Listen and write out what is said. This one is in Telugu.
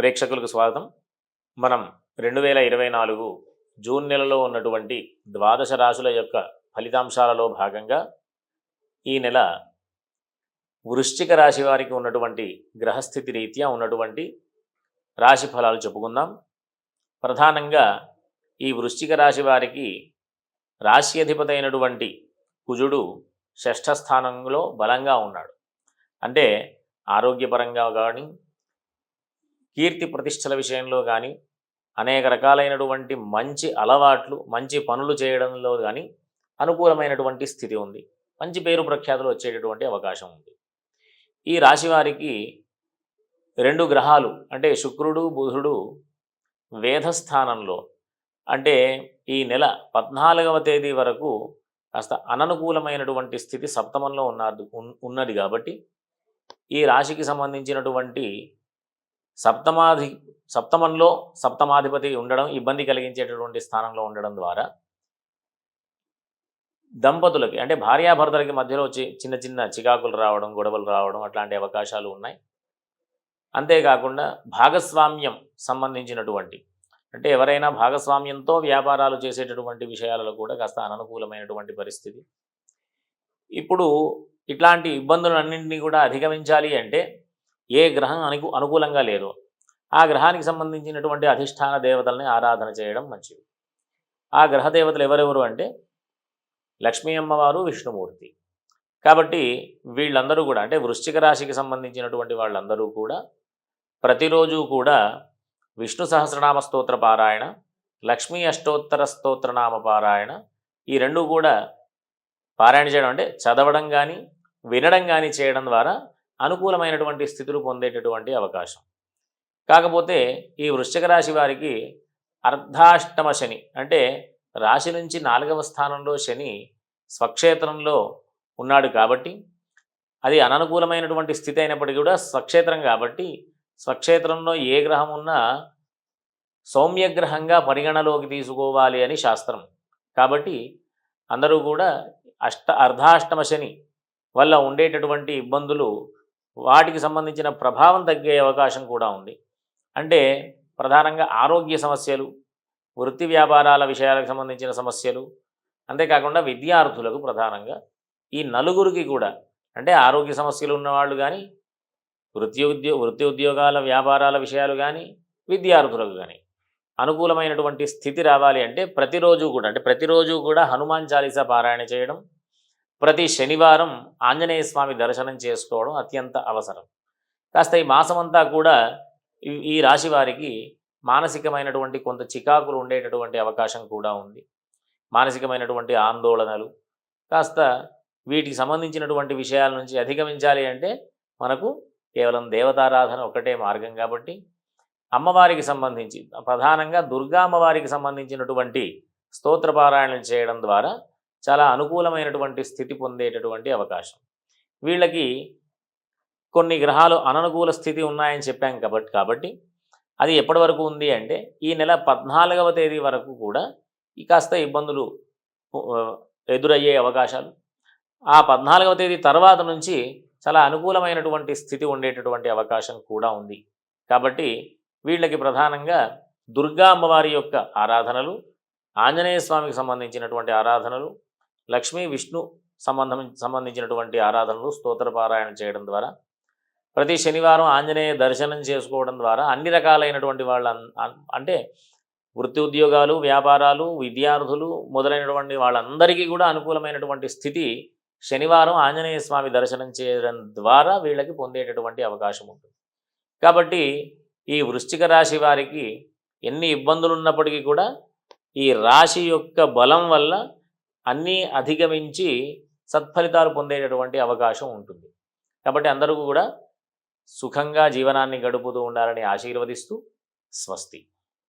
ప్రేక్షకులకు స్వాగతం. మనం రెండు వేల ఇరవై నాలుగు జూన్ నెలలో ఉన్నటువంటి ద్వాదశ రాశుల యొక్క ఫలితాంశాలలో భాగంగా ఈ నెల వృశ్చిక రాశి వారికి ఉన్నటువంటి గ్రహస్థితి రీత్యా ఉన్నటువంటి రాశి ఫలాలు చెప్పుకుందాం. ప్రధానంగా ఈ వృశ్చిక రాశి వారికి రాశి అధిపతి అయినటువంటి కుజుడు స్థానంలో బలంగా ఉన్నాడు. అంటే ఆరోగ్యపరంగా కానీ కీర్తి ప్రతిష్టల విషయంలో కానీ అనేక రకాలైనటువంటి మంచి అలవాట్లు మంచి పనులు చేయడంలో కానీ అనుకూలమైనటువంటి స్థితి ఉంది. మంచి పేరు ప్రఖ్యాతులు వచ్చేటటువంటి అవకాశం ఉంది. ఈ రాశి వారికి రెండు గ్రహాలు అంటే శుక్రుడు బుధుడు వేధస్థానంలో అంటే ఈ నెల పద్నాలుగవ తేదీ వరకు కాస్త అననుకూలమైనటువంటి స్థితి సప్తమంలో ఉన్నది ఉన్నది కాబట్టి ఈ రాశికి సంబంధించినటువంటి సప్తమాధి సప్తమంలో సప్తమాధిపతి ఉండడం ఇబ్బంది కలిగించేటటువంటి స్థానంలో ఉండడం ద్వారా దంపతులకి అంటే భార్యాభర్తలకి మధ్యలో వచ్చి చిన్న చిన్న చికాకులు రావడం గొడవలు రావడం అట్లాంటి అవకాశాలు ఉన్నాయి. అంతేకాకుండా భాగస్వామ్యం సంబంధించినటువంటి అంటే ఎవరైనా భాగస్వామ్యంతో వ్యాపారాలు చేసేటటువంటి విషయాలలో కూడా కాస్త అననుకూలమైనటువంటి పరిస్థితి. ఇప్పుడు ఇట్లాంటి ఇబ్బందులన్నింటినీ కూడా అధిగమించాలి అంటే ఏ గ్రహం అను అనుకూలంగా లేదో. ఆ గ్రహానికి సంబంధించినటువంటి అధిష్టాన దేవతల్ని ఆరాధన చేయడం మంచిది. ఆ గ్రహ దేవతలు ఎవరెవరు అంటే లక్ష్మీ అమ్మవారు విష్ణుమూర్తి. కాబట్టి వీళ్ళందరూ కూడా అంటే వృశ్చిక రాశికి సంబంధించినటువంటి వాళ్ళందరూ కూడా ప్రతిరోజు కూడా విష్ణు సహస్రనామ స్తోత్ర పారాయణ లక్ష్మీ అష్టోత్తర స్తోత్రనామ పారాయణ ఈ రెండు కూడా పారాయణ చేయడం అంటే చదవడం కానీ వినడం కానీ చేయడం ద్వారా అనుకూలమైనటువంటి స్థితులు పొందేటటువంటి అవకాశం. కాకపోతే ఈ వృశ్చిక రాశి వారికి అర్ధాష్టమ శని అంటే రాశి నుంచి నాలుగవ స్థానంలో శని స్వక్షేత్రంలో ఉన్నాడు కాబట్టి అది అననుకూలమైనటువంటి స్థితి అయినప్పటికీ కూడా స్వక్షేత్రం కాబట్టి స్వక్షేత్రంలో ఏ గ్రహం ఉన్నా సౌమ్యగ్రహంగా పరిగణలోకి తీసుకోవాలి అని శాస్త్రం. కాబట్టి అందరూ కూడా అష్ట అర్ధాష్టమ శని వల్ల ఉండేటటువంటి ఇబ్బందులు వాటికి సంబంధించిన ప్రభావం తగ్గే అవకాశం కూడా ఉంది. అంటే ప్రధానంగా ఆరోగ్య సమస్యలు వృత్తి వ్యాపారాల విషయాలకు సంబంధించిన సమస్యలు అంతేకాకుండా విద్యార్థులకు ప్రధానంగా ఈ నలుగురికి కూడా అంటే ఆరోగ్య సమస్యలు ఉన్నవాళ్ళు కానీ వృత్తి ఉద్యో వృత్తి ఉద్యోగాల వ్యాపారాల విషయాలు కానీ విద్యార్థులకు కానీ అనుకూలమైనటువంటి స్థితి రావాలి అంటే ప్రతిరోజు కూడా అంటే ప్రతిరోజు కూడా హనుమాన్ చాలీసా పారాయణ చేయడం ప్రతి శనివారం ఆంజనేయ స్వామి దర్శనం చేసుకోవడం అత్యంత అవసరం. కాస్త ఈ మాసమంతా కూడా ఈ రాశి వారికి మానసికమైనటువంటి కొంత చికాకులు ఉండేటటువంటి అవకాశం కూడా ఉంది. మానసికమైనటువంటి ఆందోళనలు కాస్త వీటికి సంబంధించినటువంటి విషయాల నుంచి అధిగమించాలి అంటే మనకు కేవలం దేవతారాధన ఒకటే మార్గం కాబట్టి అమ్మవారికి సంబంధించి ప్రధానంగా దుర్గా అమ్మవారికి సంబంధించినటువంటి స్తోత్రపారాయణలు చేయడం ద్వారా చాలా అనుకూలమైనటువంటి స్థితి పొందేటటువంటి అవకాశం. వీళ్ళకి కొన్ని గ్రహాలు అననుకూల స్థితి ఉన్నాయని చెప్పాం కాబట్టి కాబట్టి అది ఎప్పటి వరకు ఉంది అంటే ఈ నెల పద్నాలుగవ తేదీ వరకు కూడా ఈ కాస్త ఇబ్బందులు ఎదురయ్యే అవకాశాలు. ఆ పద్నాలుగవ తేదీ తర్వాత నుంచి చాలా అనుకూలమైనటువంటి స్థితి ఉండేటటువంటి అవకాశం కూడా ఉంది. కాబట్టి వీళ్ళకి ప్రధానంగా దుర్గా అమ్మవారి యొక్క ఆరాధనలు ఆంజనేయ స్వామికి సంబంధించినటువంటి ఆరాధనలు లక్ష్మీ విష్ణు సంబంధం సంబంధించినటువంటి ఆరాధనలు స్తోత్రపారాయణ చేయడం ద్వారా ప్రతి శనివారం ఆంజనేయ దర్శనం చేసుకోవడం ద్వారా అన్ని రకాలైనటువంటి వాళ్ళ అంటే వృత్తి ఉద్యోగాలు వ్యాపారాలు విద్యార్థులు మొదలైనటువంటి వాళ్ళందరికీ కూడా అనుకూలమైనటువంటి స్థితి శనివారం ఆంజనేయ స్వామి దర్శనం చేయడం ద్వారా వీళ్ళకి పొందేటటువంటి అవకాశం ఉంటుంది. కాబట్టి ఈ వృశ్చిక రాశి వారికి ఎన్ని ఇబ్బందులు ఉన్నప్పటికీ కూడా ఈ రాశి యొక్క బలం వల్ల అన్నీ అధిగమించి సత్ఫలితాలు పొందేటటువంటి అవకాశం ఉంటుంది. కాబట్టి అందరూ కూడా సుఖంగా జీవనాన్ని గడుపుతూ ఉండాలని ఆశీర్వదిస్తూ స్వస్తి.